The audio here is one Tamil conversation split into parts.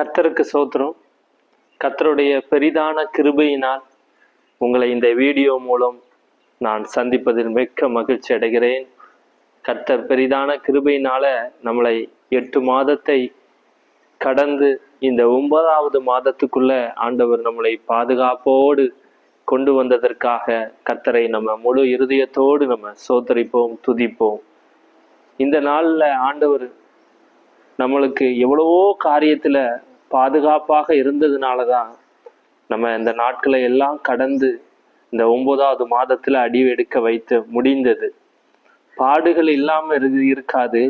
கத்தருக்கு சோத்திரம். கத்தருடைய பெரிதான கிருபையினால் உங்களை இந்த வீடியோ மூலம் நான் சந்திப்பதில் மிக்க மகிழ்ச்சி அடைகிறேன். கர்த்தர் பெரிதான கிருபையினால நம்மளை எட்டு மாதத்தை கடந்து இந்த ஒன்பதாவது மாதத்துக்குள்ள ஆண்டவர் நம்மளை பாதுகாப்போடு கொண்டு வந்ததற்காக கர்த்தரை நம்ம முழு இருதயத்தோடு நம்ம சோத்தரிப்போம் துதிப்போம். இந்த நாளில் ஆண்டவர் நம்மளுக்கு எவ்வளவோ காரியத்தில் பாதுகாப்பாக இருந்ததுனால தான் நம்ம இந்த நாட்களை எல்லாம் கடந்து இந்த ஒன்பதாவது மாதத்தில் அடி எடுக்க வைத்து முடிந்தது. பாடுகள் இல்லாமல் இரு இருக்காது.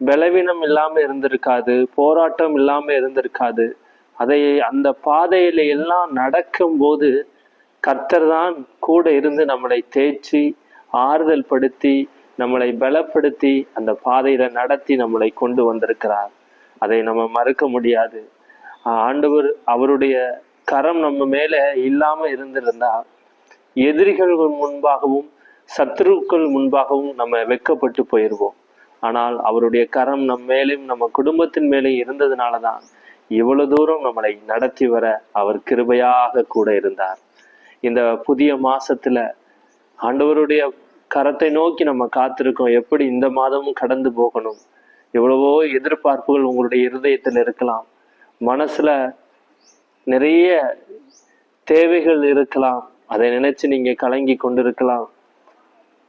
பலவீனம் இல்லாமல் இருந்திருக்காது. போராட்டம் இல்லாமல் இருந்திருக்காது. அதை அந்த பாதையில எல்லாம் நடக்கும்போது கர்த்தர் தான் கூட இருந்து நம்மளை தேய்ச்சி ஆறுதல் படுத்தி நம்மளை பலப்படுத்தி அந்த பாதையில நடத்தி நம்மளை கொண்டு வந்திருக்கிறார். அதை நம்ம மறுக்க முடியாது. ஆண்டவர் அவருடைய கரம் நம்ம மேல இல்லாம இருந்திருந்தா எதிரிகள் முன்பாகவும் சத்துருக்கள் முன்பாகவும் நம்ம வெக்கப்பட்டு போயிடுவோம் ஆனால் அவருடைய கரம் நம் மேலும் நம்ம குடும்பத்தின் மேலே இருந்ததுனால தான் இவ்வளவு தூரம் நம்மளை நடத்தி வர அவர் கிருபையாக கூட இருந்தார். இந்த புதிய மாசத்துல ஆண்டவருடைய கரத்தை நோக்கி நம்ம காத்திருக்கோம். எப்படி இந்த மாதமும் கடந்து போகணும்? எவ்வளவோ எதிர்பார்ப்புகள் உங்களுடைய இருதயத்தில் இருக்கலாம். மனசில் நிறைய தேவைகள் இருக்கலாம். அதை நினச்சி நீங்கள் கலங்கி கொண்டிருக்கலாம்.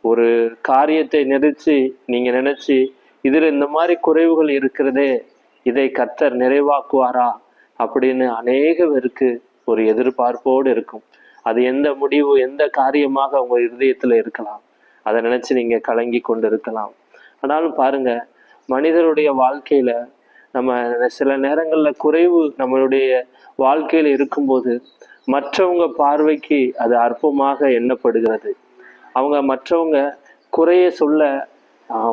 ஒரு காரியத்தை நினைச்சு நீங்கள் நினச்சி இதில் இந்த மாதிரி குறைவுகள் இருக்கிறதே இதை கர்த்தர் நிறைவாக்குவாரா? அப்படின்னு அநேக பேருக்கு ஒரு எதிர்பார்ப்போடு இருக்கும். அது எந்த முடிவு எந்த காரியமாக உங்க இருதயத்தில் இருக்கலாம். அதை நினச்சி நீங்கள் கலங்கி கொண்டு இருக்கலாம் ஆனாலும் பாருங்க மனிதருடைய வாழ்க்கையில நம்ம சில நேரங்களில் குறைவு நம்மளுடைய வாழ்க்கையில் இருக்கும்போது மற்றவங்க பார்வைக்கு அது அற்பமாக எண்ணப்படுகிறது. அவங்க மற்றவங்க குறைய சொல்ல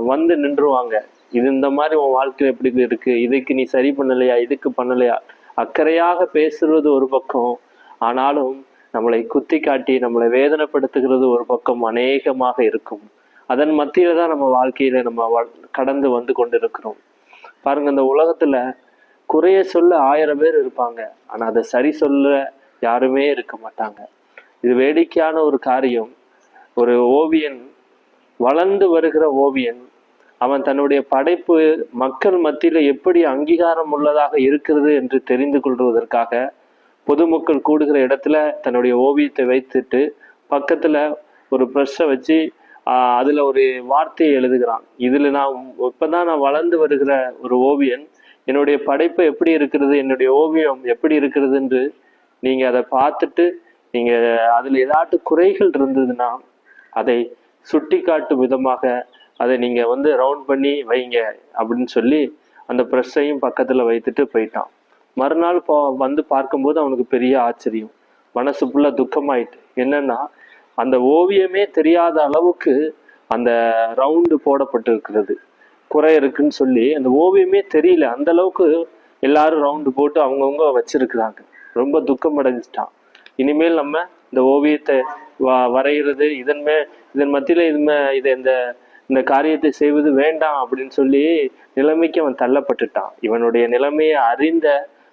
வந்து நின்றுவாங்க. இது இந்த மாதிரி உன் வாழ்க்கையில் எப்படி இருக்கு இதுக்கு நீ சரி பண்ணலையா இதுக்கு பண்ணலையா? அக்கறையாக பேசுறது ஒரு பக்கம் ஆனாலும் நம்மளை குத்தி காட்டி நம்மளை வேதனைப்படுத்துகிறது ஒரு பக்கம் அநேகமாக இருக்கும். அதன் மத்தியில தான் நம்ம வாழ்க்கையில நம்ம வ- கடந்து வந்து கொண்டிருக்கிறோம். பாருங்க இந்த உலகத்துல குறைய சொல்ல ஆயிரம் பேர் இருப்பாங்க. ஆனா அதை சரி சொல்ல யாருமே இருக்க மாட்டாங்க. இது வேடிக்கையான ஒரு காரியம். ஒரு ஓவியன் வளர்ந்து வருகிற ஓவியன் அவன் தன்னுடைய படைப்பு மக்கள் மத்தியில எப்படி அங்கீகாரம் உள்ளதாக இருக்கிறது என்று தெரிந்து கொள்வதற்காக பொதுமக்கள் கூடுகிற இடத்துல தன்னுடைய ஓவியத்தை வைத்துட்டு பக்கத்துல ஒரு ப்ரெஷ்ஷை வச்சு அதில் ஒரு வார்த்தையை எழுதுகிறான். இதில் நான் இப்போ தான் நான் வளர்ந்து வருகிற ஒரு ஓவியன் என்னுடைய படைப்பு எப்படி இருக்கிறது என்னுடைய ஓவியம் எப்படி இருக்கிறது என்று நீங்கள் அதை பார்த்துட்டு நீங்கள் அதில் ஏதாட்டு குறைகள் இருந்ததுன்னா அதை சுட்டி காட்டும் விதமாக அதை நீங்கள் வந்து ரவுண்ட் பண்ணி வைங்க அப்படின்னு சொல்லி அந்த ப்ரெஷ்ஷையும் பக்கத்தில் வைத்துட்டு போயிட்டான். மறுநாள் போ வந்து பார்க்கும்போது அவனுக்கு பெரிய ஆச்சரியம். மனசு ஃபுல்லா துக்கமாயிட்டு. என்னன்னா அந்த ஓவியமே தெரியாத அளவுக்கு அந்த ரவுண்டு போடப்பட்டிருக்கிறது. குறை இருக்குன்னு சொல்லி அந்த ஓவியமே தெரியல. அந்த அளவுக்கு எல்லாரும் ரவுண்டு போட்டு அவங்கவுங்க வச்சிருக்கிறாங்க. ரொம்ப துக்கம் அடைஞ்சிட்டான். இனிமேல் நம்ம இந்த ஓவியத்தை வ வரைகிறது இதன்மே இதன் மத்தியில் இது மே இதை இந்த இந்த காரியத்தை செய்வது வேண்டாம் அப்படின்னு சொல்லி நிலைமைக்கு அவன் தள்ளப்பட்டுட்டான். இவனுடைய நிலைமையை அறிந்த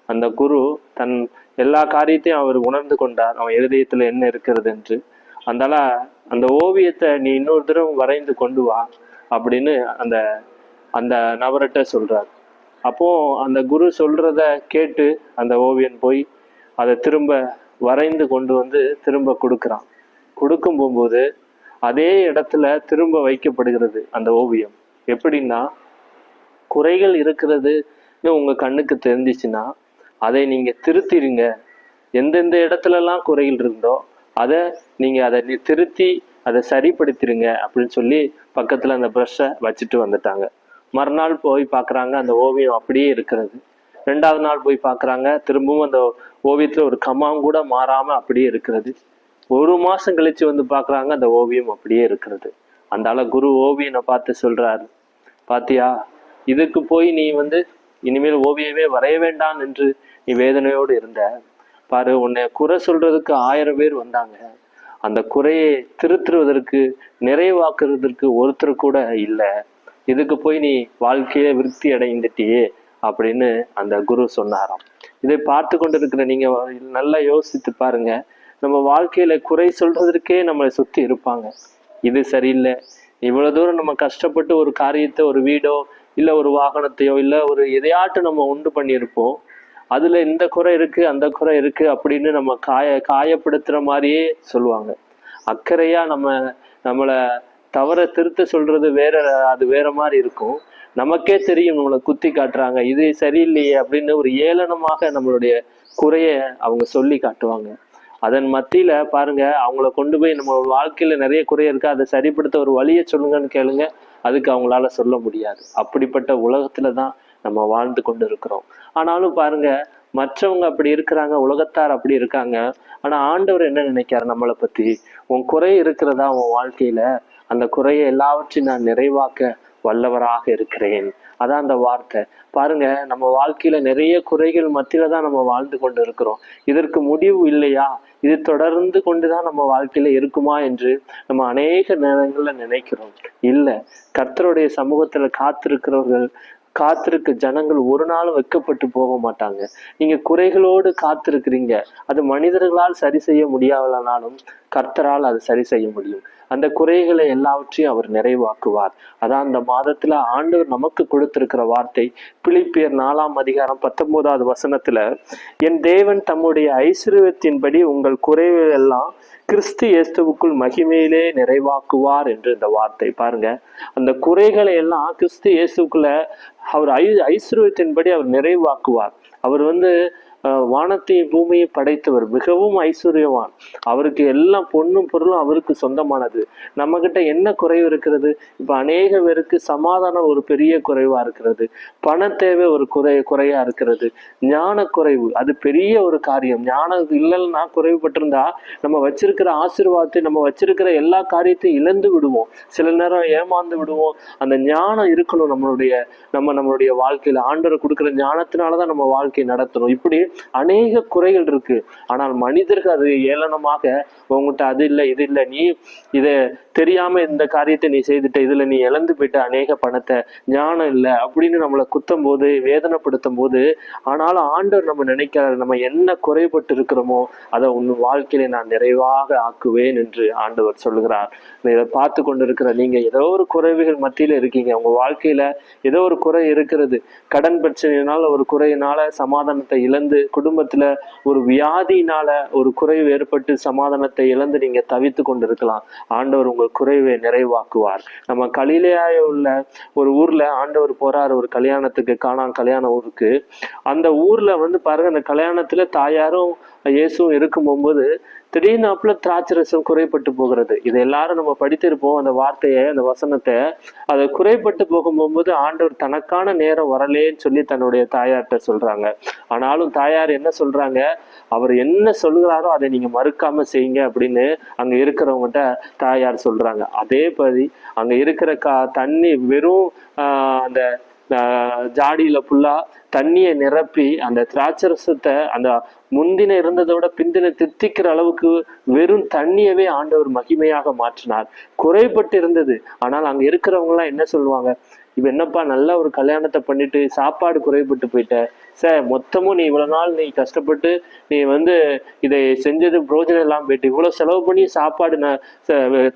அந்த குரு தன் எல்லா காரியத்தையும் அவர் உணர்ந்து கொண்டார். அவன் இருதயத்தில் என்ன இருக்கிறது என்று. அதனால அந்த ஓவியத்தை நீ இன்னொரு தடவை வரைந்து கொண்டு வா அப்படின்னு அந்த அந்த நபர்கிட்ட சொல்றார். அப்போ அந்த குரு சொல்றத கேட்டு அந்த ஓவியன் போய் அதை திரும்ப வரைந்து கொண்டு வந்து திரும்ப கொடுக்குறான். கொடுக்கும் போகும்போது அதே இடத்துல திரும்ப வைக்கப்படுகிறது அந்த ஓவியம். எப்படின்னா குறைகள் இருக்கிறதுன்னு உங்கள் கண்ணுக்கு தெரிஞ்சிச்சுன்னா அதை நீங்கள் திருத்திடுங்க எந்தெந்த இடத்துலலாம் குறைகள் இருந்தோ அதை நீங்கள் அதை திருத்தி அதை சரிப்படுத்திருங்க அப்படின்னு சொல்லி பக்கத்தில் அந்த ப்ரஷ்ஷை வச்சுட்டு வந்துட்டாங்க. மறுநாள் போய் பார்க்குறாங்க அந்த ஓவியம் அப்படியே இருக்கிறது. ரெண்டாவது நாள் போய் பார்க்குறாங்க திரும்பவும் அந்த ஓவியத்தில் ஒரு கமாம் கூட மாறாமல் அப்படியே இருக்கிறது. ஒரு மாதம் கழிச்சு வந்து பார்க்குறாங்க அந்த ஓவியம் அப்படியே இருக்கிறது. அந்த ஆள குரு ஓவியனை பார்த்து சொல்கிறாரு பாத்தியா இதுக்கு போய் நீ வந்து இனிமேல் ஓவியமே வரைய வேண்டாம் என்று நீ வேதனையோடு இருந்த. பாரு உன்னை குறை சொல்றதுக்கு ஆயிரம் பேர் வந்தாங்க. அந்த குறையை திருத்துவதற்கு நிறைவாக்குறதற்கு ஒருத்தர் கூட இல்லை. இதுக்கு போய் நீ வாழ்க்கையில விருத்தி அடைந்துட்டியே அப்படின்னு அந்த குரு சொன்னாராம். இதை பார்த்து கொண்டிருக்கிற நீங்க நல்லா யோசித்து பாருங்க. நம்ம வாழ்க்கையில குறை சொல்றதற்கே நம்மளை சுத்தி இருப்பாங்க. இது சரியில்லை. இவ்வளவு தூரம் நம்ம கஷ்டப்பட்டு ஒரு காரியத்தை ஒரு வீடோ இல்ல ஒரு வாகனத்தையோ இல்ல ஒரு எதையாட்டும் நம்ம உண்டு பண்ணியிருப்போம். அதுல இந்த குறை இருக்கு அந்த குறை இருக்கு அப்படின்னு நம்ம காய காயப்படுத்துற மாதிரியே சொல்லுவாங்க. அக்கறையா நம்ம நம்மளை தவற திருத்த சொல்றது வேற அது வேற மாதிரி இருக்கும். நமக்கே தெரியும் நம்மளை குத்தி காட்டுறாங்க இது சரியில்லையே அப்படின்னு ஒரு ஏளனமாக நம்மளுடைய குறைய அவங்க சொல்லி காட்டுவாங்க. அதன் மத்தியில பாருங்க அவங்கள கொண்டு போய் நம்ம வாழ்க்கையில நிறைய குறை இருக்கு அதை சரிப்படுத்த ஒரு வழியை சொல்லுங்கன்னு கேளுங்க அதுக்கு அவங்களால சொல்ல முடியாது. அப்படிப்பட்ட உலகத்துல தான் நம்ம வாழ்ந்து கொண்டு இருக்கிறோம் ஆனாலும் பாருங்க மற்றவங்க அப்படி இருக்கிறாங்க உலகத்தார் அப்படி இருக்காங்க. ஆனா ஆண்டவர் என்ன நினைக்கிறார் நம்மளை பத்தி? உன் குறை இருக்கிறதா உன் வாழ்க்கையில? அந்த குறையை எல்லாவற்றையும் நான் நிறைவாக்க வல்லவராக இருக்கிறேன். அதான் அந்த வார்த்தை. பாருங்க நம்ம வாழ்க்கையில நிறைய குறைகள் மத்தியில தான் நம்ம வாழ்ந்து கொண்டு இருக்கிறோம் இதற்கு முடிவு இல்லையா? இது தொடர்ந்து கொண்டுதான் நம்ம வாழ்க்கையில இருக்குமா என்று நம்ம அநேக நேரங்கள்ல நினைக்கிறோம். இல்ல கர்த்தருடைய சமூகத்துல காத்திருக்கிறவர்கள் காத்திருக்க ஜனங்கள் ஒரு நாளும் வைக்கப்பட்டு போக மாட்டாங்க. நீங்க குறைகளோடு காத்திருக்கிறீங்க. அது மனிதர்களால் சரி செய்ய முடியாதனாலும் கர்த்தரால் அதை சரி செய்ய முடியும். அந்த குறைகளை எல்லாவற்றையும் அவர் நிறைவாக்குவார். அதான் அந்த மாதத்துல ஆண்டவர் நமக்கு கொடுத்திருக்கிற வார்த்தை. பிலிப்பியர் நாலாம் அதிகாரம் பத்தொன்பதாவது வசனத்துல என் தேவன் தம்முடைய ஐஸ்வர்யத்தின்படி உங்கள் குறைகள் எல்லாம் கிறிஸ்து இயேசுவுக்குள் மகிமையிலே நிறைவாக்குவார் என்று இந்த வார்த்தை. பாருங்க அந்த குறைகளை எல்லாம் கிறிஸ்து இயேசுக்குள்ள அவர் ஐ ஐஸ்வர்யத்தின்படி அவர் நிறைவாக்குவார். அவர் வந்து வானத்தையும் பூமியை படைத்தவர் மிகவும் ஐஸ்வர்யவான். அவருக்கு எல்லாம் பொண்ணும் பொருளும் அவருக்கு சொந்தமானது. நம்ம கிட்ட என்ன குறைவு இருக்கிறது? இப்ப அநேக பேருக்கு சமாதானம் ஒரு பெரிய குறைவா இருக்கிறது. பண தேவை ஒரு குறை குறையா இருக்கிறது. ஞான குறைவு அது பெரிய ஒரு காரியம். ஞானம் இல்லைன்னா குறைவுபட்டிருந்தா நம்ம வச்சிருக்கிற ஆசீர்வாதத்தை நம்ம வச்சிருக்கிற எல்லா காரியத்தையும் இழந்து விடுவோம். சில நேரம் ஏமாந்து விடுவோம். அந்த ஞானம் இருக்கணும் நம்மளுடைய நம்ம நம்மளுடைய வாழ்க்கையில. ஆண்டவர் கொடுக்குற ஞானத்தினாலதான் நம்ம வாழ்க்கையை நடத்தணும். இப்படி அநேக குறைகள் இருக்கு. ஆனால் மனிதர்கள் அது ஏளனமாக உங்கள்கிட்ட அது இல்லை இது இல்லை நீ இதை தெரியாம இந்த காரியத்தை நீ செய்துட்ட இதுல நீ இழந்து போயிட்ட அநேக பணத்தை ஞானம் இல்லை அப்படின்னு நம்மளை குத்தும் போது வேதனைப்படுத்தும் போது ஆனாலும் ஆண்டவர் நம்ம நினைக்கிறார் நம்ம என்ன குறைபட்டு இருக்கிறோமோ அதை உன் வாழ்க்கையில நான் நிறைவாக ஆக்குவேன் என்று ஆண்டவர் சொல்லுகிறார். இதை பார்த்து கொண்டு இருக்கிற நீங்க ஏதோ ஒரு குறைவுகள் மத்தியில இருக்கீங்க. உங்க வாழ்க்கையில ஏதோ ஒரு குறை இருக்கிறது. கடன் பிரச்சனையினால ஒரு குறையினால சமாதானத்தை இழந்து குடும்பத்துல ஒரு வியாதியினால ஒரு குறைவு ஏற்பட்டு சமாதானத்தை இழந்து நீங்க தவித்து கொண்டிருக்கலாம். ஆண்டவர் உங்கள் குறைவை நிறைவாக்குவார். நம்ம கலிலேயாய உள்ள ஒரு ஊர்ல ஆண்டவர் போறாரு ஒரு கல்யாணத்துக்கு காணாம் கல்யாண ஊருக்கு. அந்த ஊர்ல வந்து பாருங்க அந்த கல்யாணத்துல தாயாரும் இயேசுவும் இருக்கும் போகும்போது திடீர்னு அப்பல திராட்சை ரசம் குறைப்பட்டு போகிறது. இது எல்லாரும் நம்ம படித்திருப்போம் அந்த வார்த்தையை அந்த வசனத்தை. அதை குறைப்பட்டு போகும்போது ஆண்டவர் தனக்கான நேரம் வரலேன்னு சொல்லி தன்னுடைய தாயார்கிட்ட சொல்றாங்க. ஆனாலும் தாயார் என்ன சொல்றாங்க? அவர் என்ன சொல்கிறாரோ அதை நீங்க மறுக்காம செய்யுங்க அப்படின்னு அங்க இருக்கிறவங்ககிட்ட தாயார் சொல்றாங்க. அதே பதி அங்க இருக்கிற கா தண்ணி வெறும் அந்த ஜாடியில ஃபுல்லா தண்ணியை நிரப்பி அந்த திராட்சரசத்தை அந்த முந்தின இருந்ததோட விட பிந்தின தித்திக்கிற அளவுக்கு வெறும் தண்ணியவே ஆண்டவர் மகிமையாக மாற்றினார். குறைபட்டு இருந்தது ஆனால் அங்க இருக்கிறவங்க எல்லாம் என்ன சொல்லுவாங்க? இப்போ என்னப்பா நல்ல ஒரு கல்யாணத்தை பண்ணிட்டு சாப்பாடு குறைபட்டு போயிட்ட? சார் மொத்தமும் நீ இவ்வளோ நாள் நீ கஷ்டப்பட்டு நீ வந்து இதை செஞ்சது பிரோஜனம் இல்லாமல் போயிட்டு இவ்வளோ செலவு பண்ணி சாப்பாடு நான்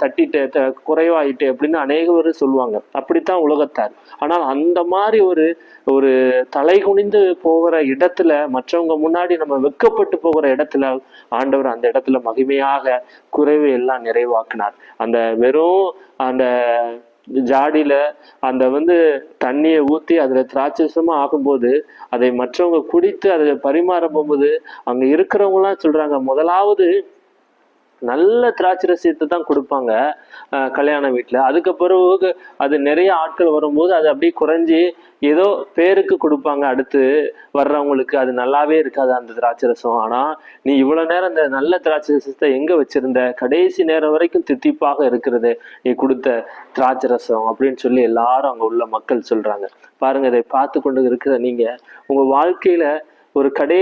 தட்டிட்டு த- குறைவாயிட்டு அப்படின்னு அநேக பேர் சொல்லுவாங்க. அப்படித்தான் உலகத்தார். ஆனால் அந்த மாதிரி ஒரு ஒரு தலை குனிந்து போகிற இடத்துல மற்றவங்க முன்னாடி நம்ம வெக்கப்பட்டு போகிற இடத்துல ஆண்டவர் அந்த இடத்துல மகிமையாக குறைவை எல்லாம் நிறைவாக்கினார். அந்த வெறும் அந்த ஜாடியில் அந்த வந்து தண்ணியை ஊற்றி அதில் திராட்சசமாக ஆகும்போது அதை மற்றவங்க குடித்து அதை பரிமாற போகும்போது அங்கே இருக்கிறவங்களாம் சொல்கிறாங்க முதலாவது நல்ல திராட்சை ரசத்தை தான் கொடுப்பாங்க கல்யாண வீட்டில் அதுக்கு அது நிறைய ஆட்கள் வரும்போது அது அப்படியே குறைஞ்சி ஏதோ பேருக்கு கொடுப்பாங்க அடுத்து வர்றவங்களுக்கு அது நல்லாவே இருக்காது அந்த திராட்சை ரசம். ஆனால் நீ இவ்வளோ நேரம் இந்த நல்ல திராட்சை ரசத்தை எங்கே வச்சிருந்த? கடைசி நேரம் வரைக்கும் தித்திப்பாக இருக்கிறது நீ கொடுத்த திராட்சை ரசம் அப்படின்னு சொல்லி எல்லாரும் அங்கே உள்ள மக்கள் சொல்கிறாங்க பாருங்க இதை பார்த்து கொண்டு இருக்கிற நீங்கள் உங்கள் வாழ்க்கையில் ஒரு கடை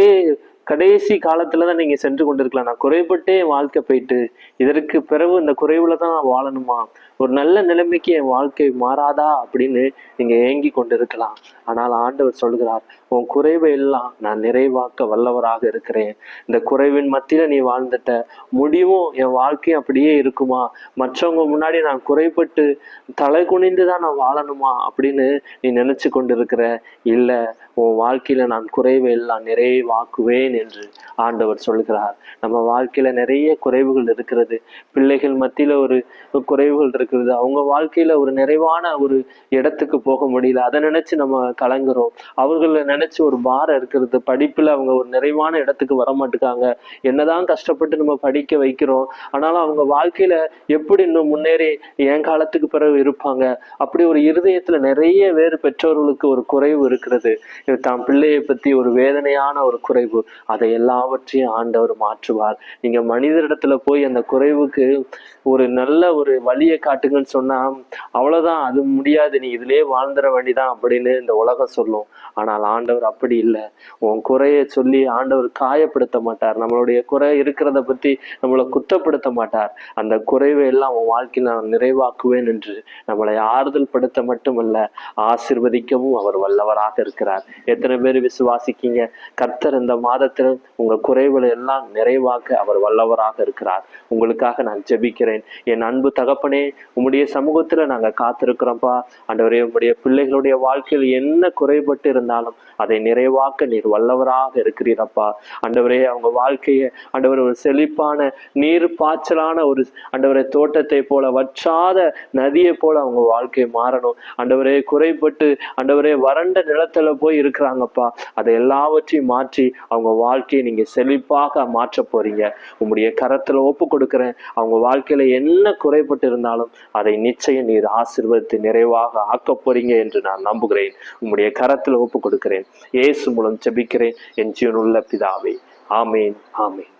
கடைசி காலத்துல தான் நீங்க சென்று கொண்டிருக்கலாம். நான் குறைபட்டே என் வாழ்க்கை போயிட்டு இதற்கு பிறகு இந்த குறைவுல தான் நான் வாழணுமா? ஒரு நல்ல நிலைமைக்கு என் வாழ்க்கை மாறாதா? அப்படின்னு நீங்க ஏங்கி கொண்டிருக்கலாம். ஆனால் ஆண்டவர் சொல்கிறார் உன் குறைவை எல்லாம் நான் நிறைவாக்க வல்லவராக இருக்கிறேன். இந்த குறைவின் மத்தியில நீ வாழ்ந்துட்ட முடிவும் என் வாழ்க்கையும் அப்படியே இருக்குமா? மற்றவங்க முன்னாடி நான் குறைபட்டு தலை குனிந்து தான் நான் வாழணுமா? அப்படின்னு நீ நினைச்சு கொண்டிருக்கிற. இல்லை உன் வாழ்க்கையில நான் குறைவை எல்லாம் நிறைவாக்குவேன் என்று ஆண்டவர் சொல்கிறார். நம்ம வாழ்க்கையில நிறைய குறைவுகள் இருக்கிறது. பிள்ளைகள் மத்தியில ஒரு குறைவுகள் இருக்கிறது. அவங்க வாழ்க்கையில ஒரு நிறைவான ஒரு இடத்துக்கு போக முடியல. அதை நினைச்சு நம்ம கலங்குறோம். அவங்கள நினைச்சு ஒரு பாரம் இருக்கிறது படிப்புல அவங்க ஒரு நிறைவான இடத்துக்கு வர மாட்டுக்காங்க. என்னதான் கஷ்டப்பட்டு நம்ம படிக்க வைக்கிறோம் ஆனாலும் அவங்க வாழ்க்கையில எப்படி இன்னும் முன்னேறி என் காலத்துக்கு பிறகு இருப்பாங்க? அப்படி ஒரு இருதயத்துல நிறைய வேறு பெற்றோர்களுக்கு ஒரு குறைவு இருக்கிறது. தாம் தான் பிள்ளையை பத்தி ஒரு வேதனையான ஒரு குறைவு. அதை எல்லாவற்றையும் ஆண்டவர் மாற்றுவார். நீங்க மனிதரிடத்துல போய் அந்த குறைவுக்கு ஒரு நல்ல ஒரு வழியை காட்டுங்கன்னு சொன்னா அவ்வளவுதான் அது முடியாது நீ இதுலயே வாழ்ந்துட வேண்டிதான் அப்படின்னு இந்த உலகம் சொல்லும். ஆனால் ஆண்டவர் அப்படி இல்லை. உன் குறைய சொல்லி ஆண்டவர் காயப்படுத்த மாட்டார். நம்மளுடைய குறை இருக்கிறத பத்தி நம்மளை குத்தப்படுத்த மாட்டார். அந்த குறைவை எல்லாம் உன் வாழ்க்கையில் நான் நிறைவாக்குவேன் என்று நம்மளை ஆறுதல் படுத்த மட்டுமல்ல ஆசிர்வதிக்கவும் அவர் வல்லவராக இருக்கிறார். எத்தனை பேர் விசுவாசிக்கீங்க? கர்த்தர் இந்த மாதத்தில் உங்க குறைவுகளை எல்லாம் நிறைவாக்க அவர் வல்லவராக இருக்கிறார். உங்களுக்காக நான் ஜெபிக்கிறேன். என் அன்பு தகப்பனே உம்முடைய சமூகத்தில் நாங்கள் காத்திருக்கிறோம்ப்பா ஆண்டவரே உம்முடைய பிள்ளைகளுடைய வாழ்க்கையில் என்ன குறைபட்டு இருந்தாலும் அதை நிறைவாக்க நீர் வல்லவராக இருக்கிறீரப்பா. அண்டவரே அவங்க வாழ்க்கையை அண்டவர் ஒரு செழிப்பான நீர் பாய்ச்சலான ஒரு அண்டவரை தோட்டத்தை போல வற்றாத நதியை போல அவங்க வாழ்க்கை மாறணும். அண்டவரே குறைபட்டு அண்டவரே வறண்ட நிலத்துல போய் இருக்கிறாங்கப்பா. அதை எல்லாவற்றையும் மாற்றி அவங்க வாழ்க்கையை நீங்க செழிப்பாக மாற்ற போறீங்க. உங்களுடைய கரத்துல ஒப்பு கொடுக்குறேன். அவங்க வாழ்க்கையில என்ன குறைபட்டு இருந்தாலும் அதை நிச்சயம் நீர் ஆசிர்வதித்து நிறைவாக ஆக்க போறீங்க என்று நான் நம்புகிறேன். உங்களுடைய கரத்தில் ஒப்பு கொடுக்கிறேன். இயேசு மூலம் ஜெபிக்கிறேன். என் ஜீவனுள்ள பிதாவே. ஆமேன் ஆமேன்.